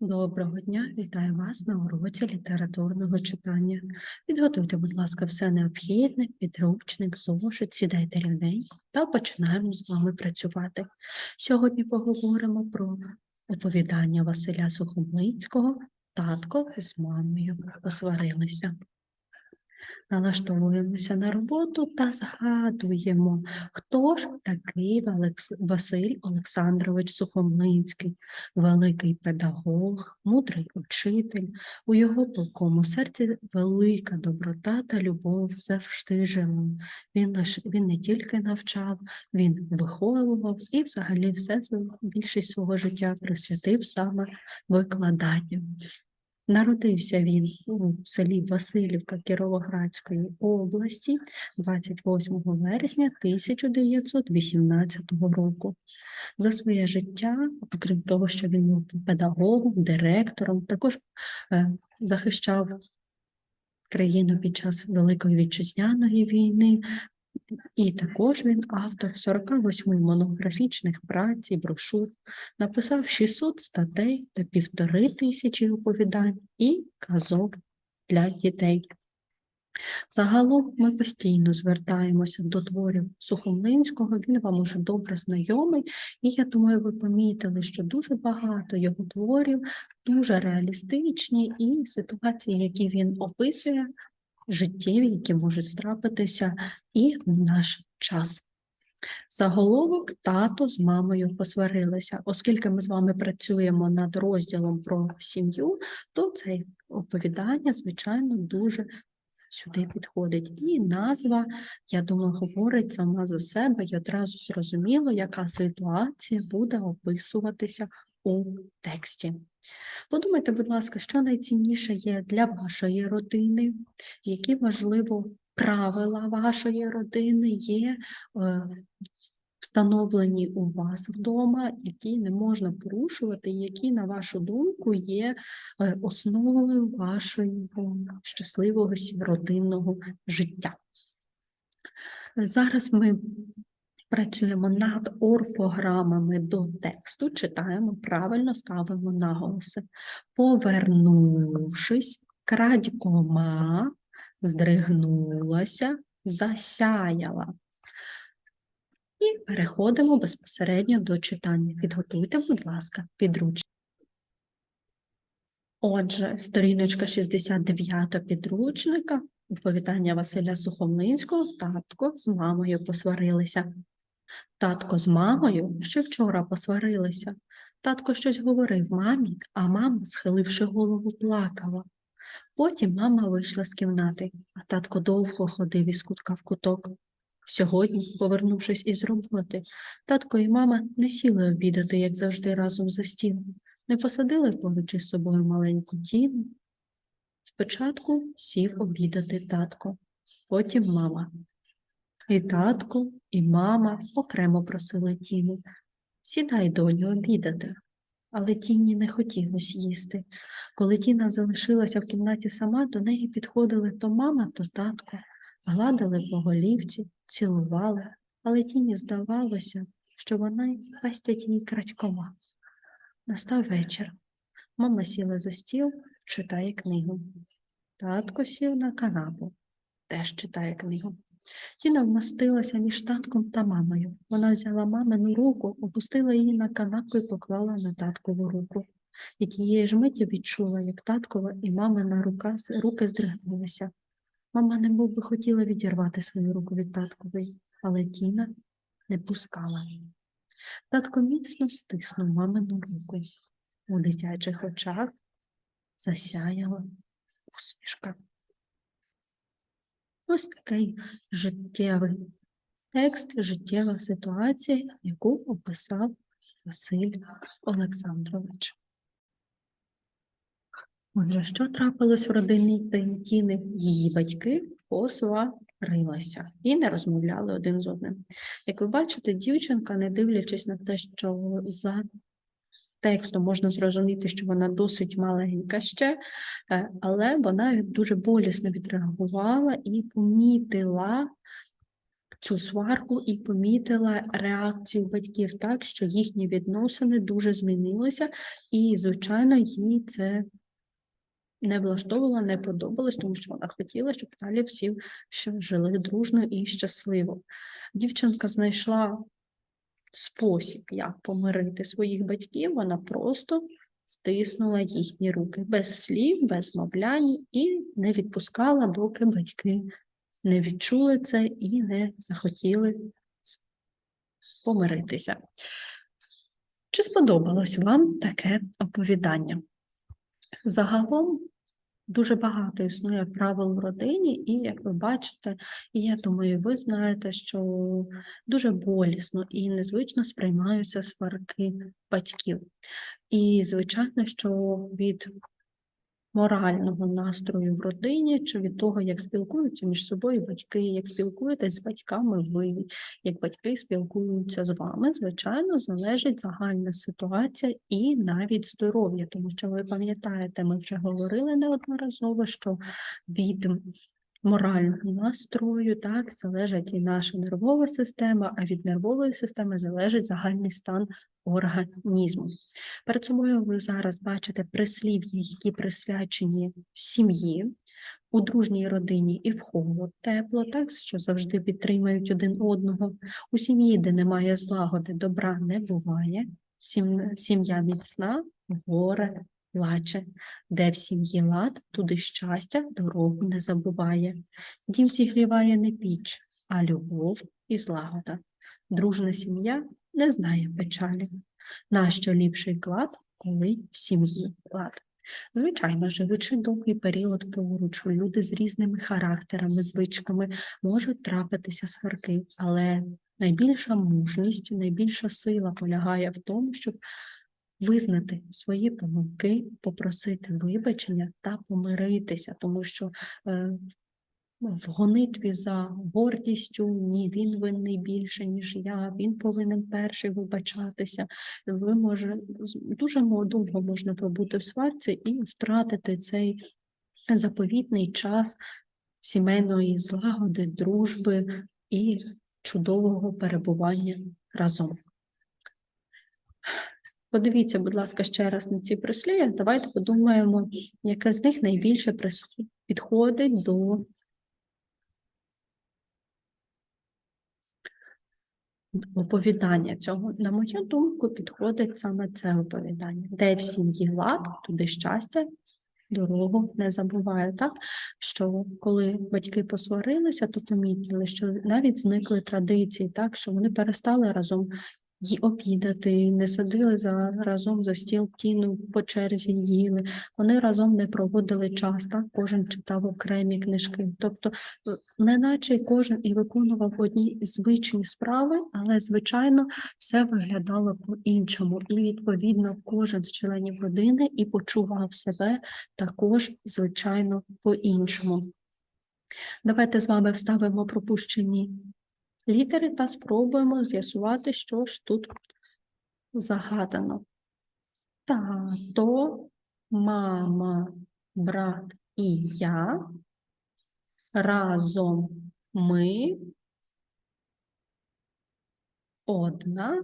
Доброго дня, вітаю вас на уроці літературного читання. Підготуйте, будь ласка, все необхідне, підручник, зошит, сідайте рівненько та починаємо з вами працювати. Сьогодні поговоримо про оповідання Василя Сухомлицького «Татко з мамою посварилися». Налаштовуємося на роботу та згадуємо, хто ж такий Василь Олександрович Сухомлинський, великий педагог, мудрий учитель. У його палкому серці велика доброта та любов завжди жили. Він лише він не тільки навчав, він виховував і взагалі все більшість свого життя присвятив саме викладанню. Народився він у селі Васильівка Кіровоградської області 28 вересня 1918 року. За своє життя, окрім того, що він був педагогом, директором, також е, захищав країну під час Великої Вітчизняної війни, і також він автор 48 монографічних праць і брошур, написав 600 статей та півтори тисячі оповідань і казок для дітей. Загалом ми постійно звертаємося до творів Сухомлинського, він вам уже добре знайомий, і я думаю, ви помітили, що дуже багато його творів дуже реалістичні, і ситуації, які він описує, життєві, які можуть трапитися і в наш час. Заголовок тато з мамою посварилися. Оскільки ми з вами працюємо над розділом про сім'ю, то це оповідання, звичайно, дуже сюди підходить. І назва, я думаю, говорить сама за себе, і одразу зрозуміло, яка ситуація буде описуватися у тексті. Подумайте, будь ласка, що найцінніше є для вашої родини, які, можливо, правила вашої родини є е, встановлені у вас вдома, які не можна порушувати, які, на вашу думку, є е, основою вашого щасливого родинного життя. Е, Зараз ми працюємо над орфограмами до тексту, читаємо правильно, ставимо наголоси. Повернувшись, крадькома здригнулася, засяяла. І переходимо безпосередньо до читання. Підготуйте, будь ласка, підручник. Отже, сторіночка 69 підручника, оповідання Василя Сухомлинського, татко з мамою посварилися. Татко з мамою ще вчора посварилися. Татко щось говорив мамі, а мама, схиливши голову, плакала. Потім мама вийшла з кімнати, а татко довго ходив із кутка в куток. Сьогодні, повернувшись із роботи, татко і мама не сіли обідати, як завжди, разом за стіл, не посадили поруч із собою маленьку тіну. Спочатку сів обідати татко, потім мама. І татко, і мама окремо просили Тіну. Сідай, доню, обідати. Але Тіні не хотілося їсти. Коли Тіна залишилася в кімнаті сама, до неї підходили то мама, то татко, гладили по голівці, цілували, але Тіні здавалося, що вони пестять її крадькома. Настав вечір. Мама сіла за стіл, читає книгу. Татко сів на канапу, теж читає книгу. Тіна вмостилася між татком та мамою. Вона взяла мамину руку, опустила її на канапу і поклала на таткову руку. І тієї ж миті відчула, як таткова і мамина рука, руки здригнулися. Мама не би хотіла відірвати свою руку від таткової, але Тіна не пускала її. Татко міцно стиснув мамину руку. У дитячих очах засяяла усмішка. Ось такий життєвий текст, життєва ситуація, яку описав Василь Олександрович. Отже, що трапилось в родині Тіни? Її батьки посварилися і не розмовляли один з одним. Як ви бачите, дівчинка, не дивлячись на те, що за текстом можна зрозуміти, що вона досить маленька ще, е, але вона дуже болісно відреагувала і помітила цю сварку і помітила реакцію батьків так, що їхні відносини дуже змінилися, і, звичайно, їй це не влаштовувало, не подобалось, тому що вона хотіла, щоб далі всі жили дружно і щасливо. Дівчинка знайшла спосіб, як помирити своїх батьків, вона просто стиснула їхні руки без слів, без мовлянь і не відпускала, доки батьки не відчули це і не захотіли помиритися. Чи сподобалось вам таке оповідання? Загалом дуже багато існує правил в родині, і як ви бачите, і я думаю, ви знаєте, що дуже болісно і незвично сприймаються сварки батьків. І, звичайно, що від морального настрою в родині, чи від того, як спілкуються між собою батьки, як спілкуєтесь з батьками ви, як батьки спілкуються з вами, звичайно, залежить загальна ситуація і навіть здоров'я, тому що ви пам'ятаєте, ми вже говорили неодноразово, що від морального настрою так залежить і наша нервова система, а від нервової системи залежить загальний стан організму. Перед собою ви зараз бачите прислів'я, які присвячені сім'ї, у дружній родині і в холод тепло, так що завжди підтримують один одного. У сім'ї, де немає злагоди, добра не буває. Сім'я міцна, горе плаче. Де в сім'ї лад, туди щастя дорогу не забуває. Дім зігріває не піч, а любов і злагода. Дружна сім'я не знає печалі. Нащо ліпший клад, коли в сім'ї лад? Звичайно, живучи довгий період поруч, люди з різними характерами, звичками можуть трапитися сварки, але найбільша мужність, найбільша сила полягає в тому, щоб визнати свої помилки, попросити вибачення та помиритися, тому що е, в гонитві за гордістю ні, він винний більше, ніж я, він повинен перший вибачатися. Ви може дуже довго можна пробути в сварці і втратити цей заповітний час сімейної злагоди, дружби і чудового перебування разом. Подивіться, будь ласка, ще раз на ці прислів'я. Давайте подумаємо, яке з них найбільше підходить до оповідання цього. На мою думку, підходить саме це оповідання. Де в сім'ї лад, туди щастя, дорогу не забуває. Так, що коли батьки посварилися, то помітили, що навіть зникли традиції, так, що вони перестали разом ї- обідати, не садили за разом за стіл тіну по черзі їли. Вони разом не проводили час, так, кожен читав окремі книжки. Тобто, е, неначе кожен і виконував одні звичні справи, але звичайно все виглядало по-іншому. І відповідно кожен з членів родини і почував себе також, звичайно, по-іншому. Давайте з вами вставимо пропущені літери та спробуємо з'ясувати, що ж тут загадано. Тато, мама, брат і я. Разом ми одна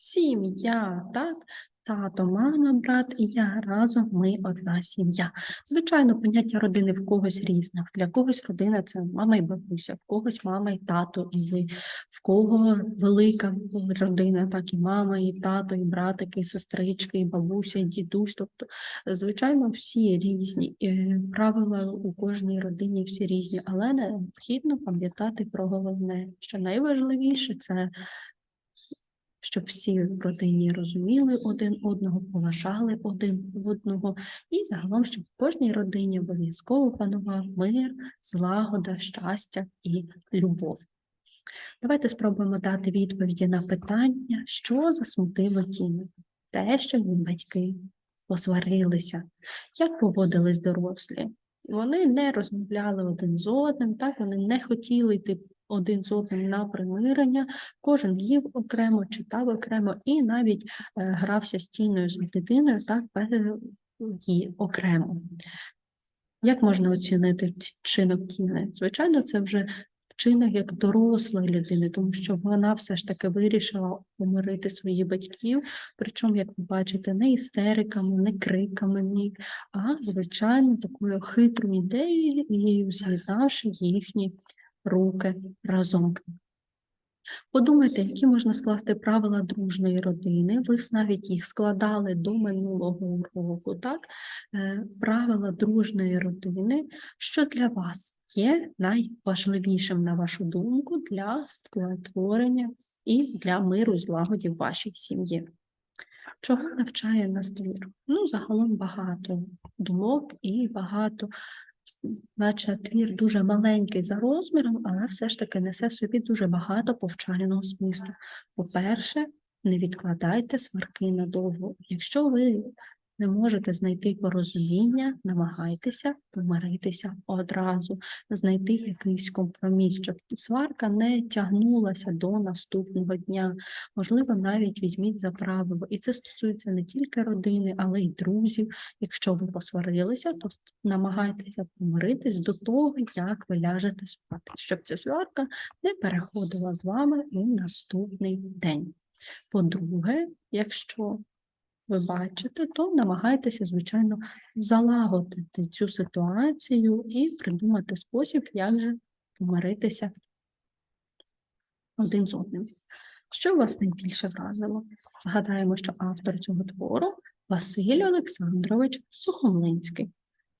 сім'я, так? Тато, мама, брат і я разом ми одна сім'я. Звичайно, поняття родини в когось різне. Для когось родина це мама і бабуся, в когось мама і тато, і в кого велика родина, так і мама, і тато, і братики, і сестрички, і бабуся, і дідусь. Тобто, звичайно, всі різні. Правила у кожній родині всі різні, але необхідно пам'ятати про головне, що найважливіше це щоб всі в родині розуміли один одного, поважали один одного, і загалом, щоб в кожній родині обов'язково панував мир, злагода, щастя і любов. Давайте спробуємо дати відповіді на питання, що засмутило Тіну. Те, що її батьки посварилися, як поводились дорослі. Вони не розмовляли один з одним, так вони не хотіли йти один з одним на примирення, кожен їв окремо, читав окремо і навіть е, грався з тіною з дитиною, пе- і окремо. Як можна оцінити ці- вчинок тіни? Звичайно, це вже вчинок як дорослої людини, тому що вона все ж таки вирішила помирити своїх батьків, причому, як ви бачите, не істериками, не криками, ні, а звичайно такою хитрою ідеєю, з'єднавши їхні руки разом. Подумайте, які можна скласти правила дружної родини. Ви навіть їх складали до минулого року, так? Е, Правила дружної родини, що для вас є найважливішим, на вашу думку, для створення і для миру злагоді в вашій сім'ї. Чого навчає нас твір? Ну, загалом багато думок і багато, наче твір дуже маленький за розміром, але все ж таки несе в собі дуже багато повчального змісту. По-перше, не відкладайте сварки надовго. Якщо ви не можете знайти порозуміння, намагайтеся помиритися одразу, знайти якийсь компроміс, щоб сварка не тягнулася до наступного дня. Можливо, навіть візьміть за правило. І це стосується не тільки родини, але й друзів. Якщо ви посварилися, то намагайтеся помиритись до того, як ви ляжете спати, щоб ця сварка не переходила з вами у наступний день. По-друге, якщо ви бачите, то намагайтеся, звичайно, залагодити цю ситуацію і придумати спосіб, як же помиритися один з одним. Що вас найбільше вразило? Згадаємо, що автор цього твору Василь Олександрович Сухомлинський.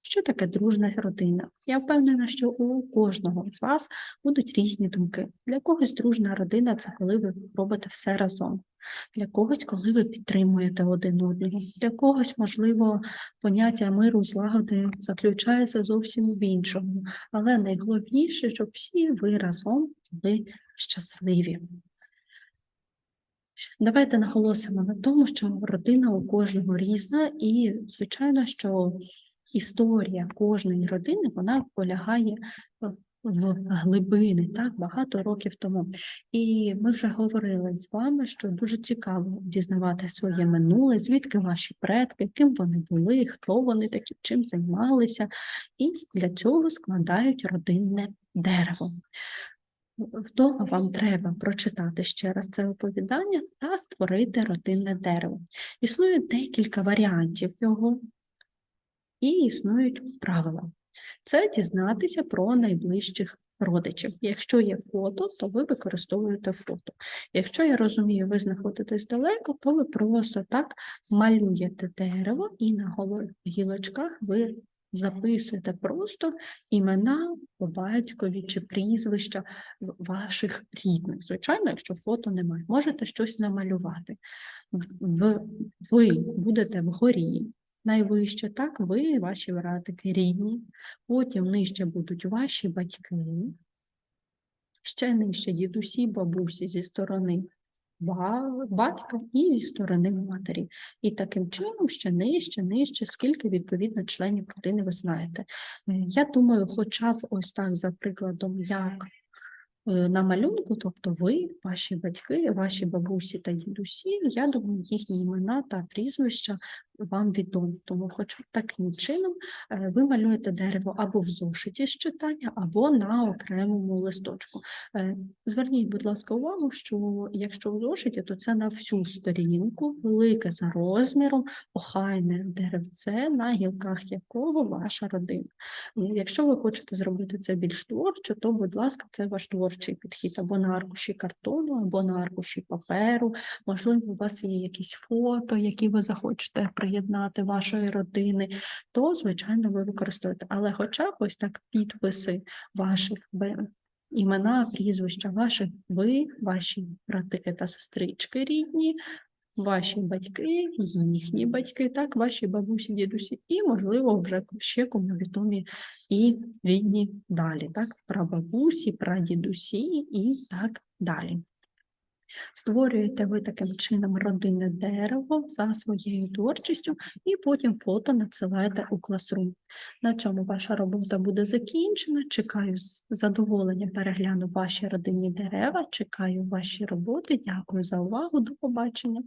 Що таке дружна родина? Я впевнена, що у кожного з вас будуть різні думки. Для когось дружна родина це коли ви робите все разом. Для когось, коли ви підтримуєте один одного. Для когось, можливо, поняття миру, злагоди заключається зовсім в іншому. Але найголовніше, щоб всі ви разом були щасливі. Давайте наголосимо на тому, що родина у кожного різна, і звичайно, що історія кожної родини вона полягає е, в глибини, так, багато років тому. І ми вже говорили з вами, що дуже цікаво дізнавати своє минуле, звідки ваші предки, ким вони були, хто вони такі, чим займалися, і для цього складають родинне дерево. Вдома вам треба прочитати ще раз це оповідання та створити родинне дерево. Існує декілька варіантів його, і існують правила. Це дізнатися про найближчих родичів. Якщо є фото, то ви використовуєте фото. Якщо я розумію, ви знаходитесь далеко, то ви просто так малюєте дерево і на гілочках ви записуєте просто імена по батькові чи прізвища ваших рідних. Звичайно, якщо фото немає, можете щось намалювати. Ви будете вгорі, найвище, так, ви, ваші братики рідні, потім нижче будуть ваші батьки, ще нижче дідусі, бабусі зі сторони батька і зі сторони матері. І таким чином ще нижче, нижче, скільки відповідно членів родини ви знаєте. Е, Я думаю, хоча б ось так за прикладом, як е, на малюнку, тобто ви, ваші батьки, ваші бабусі та дідусі, я думаю, їхні імена та прізвища вам відомі. Тому, хоча б таким чином е, ви малюєте дерево або в зошиті з читання, або на окремому листочку. Е, Зверніть, будь ласка, увагу, що якщо в зошиті, то це на всю сторінку, велике за розміром, охайне деревце, на гілках якого ваша родина. Якщо ви хочете зробити це більш творчо, то, будь ласка, це ваш творчий підхід або на аркуші картону, або на аркуші паперу. Можливо, у вас є якісь фото, які ви захочете приєднати вашої родини, то, звичайно, ви використовуєте. Але хоча б ось так підписи ваших імена, прізвища ваших, ви, ваші братики та сестрички рідні, ваші батьки, їхні батьки, так, ваші бабусі, дідусі, і, можливо, вже ще кому відомі і рідні далі, так, прабабусі, прадідусі і так далі. Створюєте ви таким чином родинне дерево за своєю творчістю, і потім фото надсилаєте у класрум. На цьому ваша робота буде закінчена. Чекаю з задоволенням перегляну ваші родинні дерева, чекаю ваші роботи. Дякую за увагу. До побачення.